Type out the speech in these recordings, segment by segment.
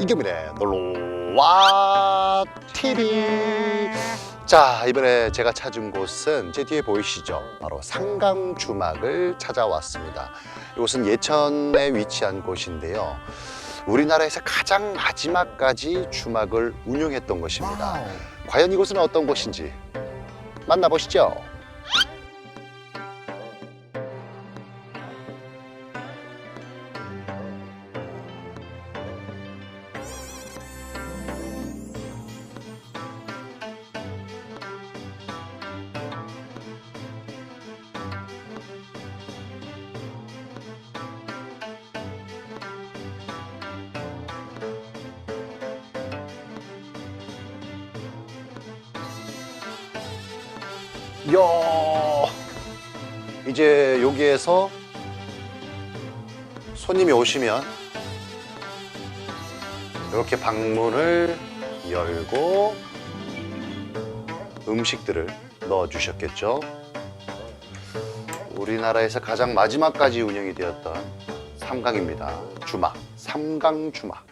이경민의 놀러와 TV 자 이번에 제가 찾은 곳은 제 뒤에 보이시죠? 바로 상강 주막을 찾아왔습니다. 이곳은 예천에 위치한 곳인데요. 우리나라에서 가장 마지막까지 주막을 운영했던 곳입니다. 과연 이곳은 어떤 곳인지 만나보시죠 이야 이제 여기에서 손님이 오시면 이렇게 방문을 열고 음식들을 넣어 주셨겠죠. 우리나라에서 가장 마지막까지 운영이 되었던 삼강입니다. 주막, 삼강 주막.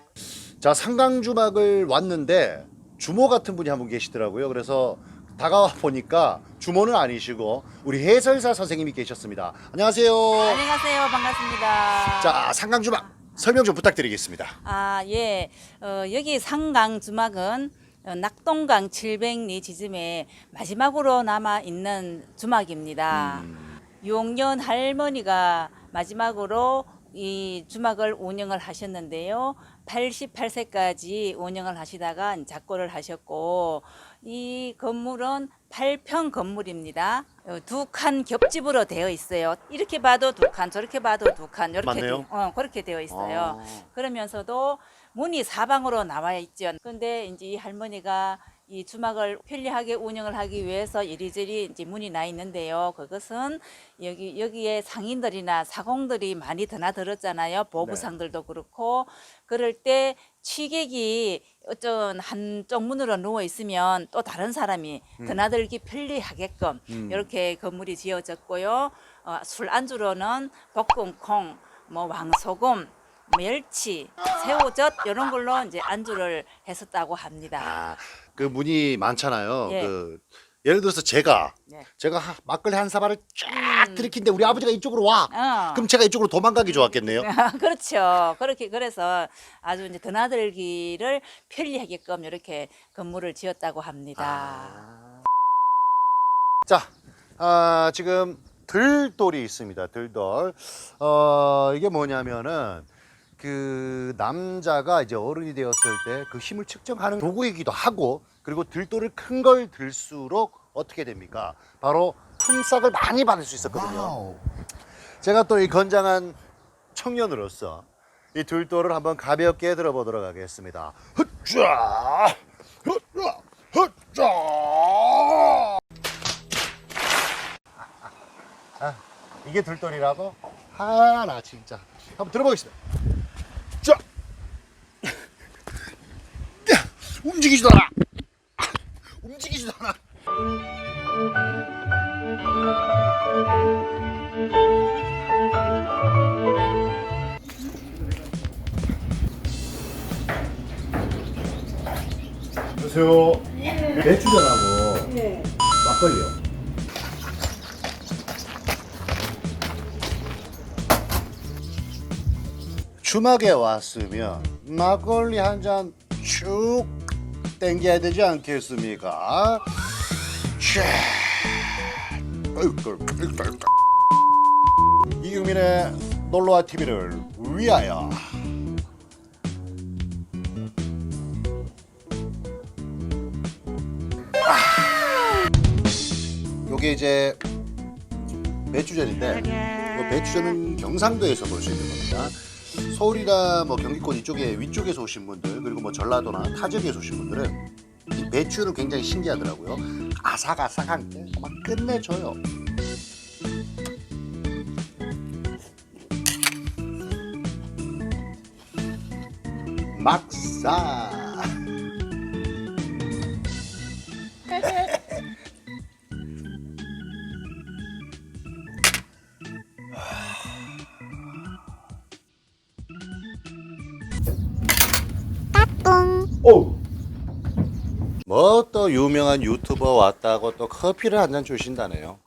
자, 삼강 주막을 왔는데 주모 같은 분이 한 분 계시더라고요. 그래서 다가와 보니까 주모는 아니시고 우리 해설사 선생님이 계셨습니다. 안녕하세요. 안녕하세요. 반갑습니다. 자, 삼강 주막 설명 좀 부탁드리겠습니다. 아, 예. 어, 여기 상강 주막은 어, 낙동강 700리 지점에 마지막으로 남아 있는 주막입니다. 음. 용년 할머니가 마지막으로 이 주막을 운영을 하셨는데요. 88세까지 운영을 하시다가 작고를 하셨고 이 건물은 8평 건물입니다. 어, 두칸 겹집으로 되어 있어요. 이렇게 봐도 두 칸, 저렇게 봐도 두 칸, 이렇게 맞네요. 되- 어, 그렇게 되어 있어요. 아. 그러면서도 문이 사방으로 나와 있죠. 근데 이제 이 할머니가 이 주막을 편리하게 운영을 하기 위해서 이리저리 이제 문이 나 있는데요. 그것은 여기 여기에 상인들이나 사공들이 많이 드나들었잖아요. 보부상들도 그렇고 그럴 때 취객이 어떤 한쪽 문으로 누워 있으면 또 다른 사람이 드나들기 편리하게끔 음. 이렇게 건물이 지어졌고요. 어, 술 안주로는 볶음콩, 뭐 왕소금, 멸치, 새우젓 이런 걸로 이제 안주를 했었다고 합니다. 아, 그 문이 많잖아요. 예. 그 예를 들어서 제가 네. 제가 하- 막걸리 한 사발을 쫙 음. 들이킨데 우리 아버지가 이쪽으로 와. 어. 그럼 제가 이쪽으로 도망가기 좋았겠네요. 그렇죠. 그렇게 그래서 아주 이제 드나들기를 편리하게끔 이렇게 건물을 지었다고 합니다. 아. 자, 아, 지금 들돌이 있습니다. 들돌. 어, 이게 뭐냐면은 그 남자가 이제 어른이 되었을 때 그 힘을 측정하는 도구이기도 하고 그리고 들돌을 큰걸 들수록 어떻게 됩니까? 바로 품삯을 많이 받을 수 있었거든요. 제가 또 이 건장한 청년으로서 이 들돌을 한번 가볍게 들어보도록 하겠습니다. 헛좌! 헛좌! 헛좌! 아, 이게 들돌이라고? 아, 나 진짜. 한번 들어보겠습니다. 자! 야, 움직이지도 않아! 움직이지도 않아! 안녕하세요. 배추전하고 막걸리요. 주막에 왔으면 막걸리 한 잔쭉 땡겨야 되지 않겠습니까? 샤. 아이고, 이경민의 놀러와 TV를 위하여 요게 이제 배추전인데 이 배추전은 경상도에서 볼 수 있는 겁니다. 서울이나 뭐 경기권 이쪽에 위쪽에서 오신 분들 그리고 뭐 전라도나 타 지역에서 오신 분들은 이 배추는 굉장히 신기하더라고요. 아삭아삭한 게 막 끝내줘요. 막사. 또 유명한 유튜버 왔다고 또 커피를 한 잔 주신다네요.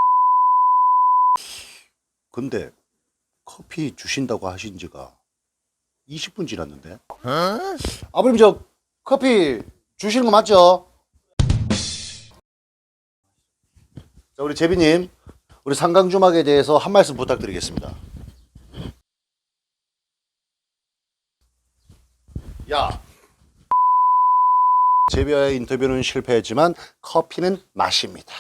근데 커피 주신다고 하신 지가 20분 지났는데. 아버님 저 커피 주시는 거 맞죠? 자 우리 제비님 우리 상강주막에 대해서 한 말씀 부탁드리겠습니다. 야 제비와의 인터뷰는 실패했지만 커피는 맛입니다.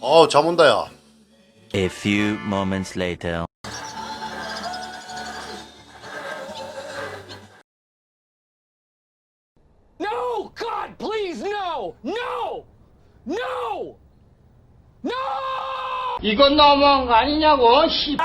어, 잠 온다, 야. A few moments later. 이건 너무한 거 아니냐고, 씨.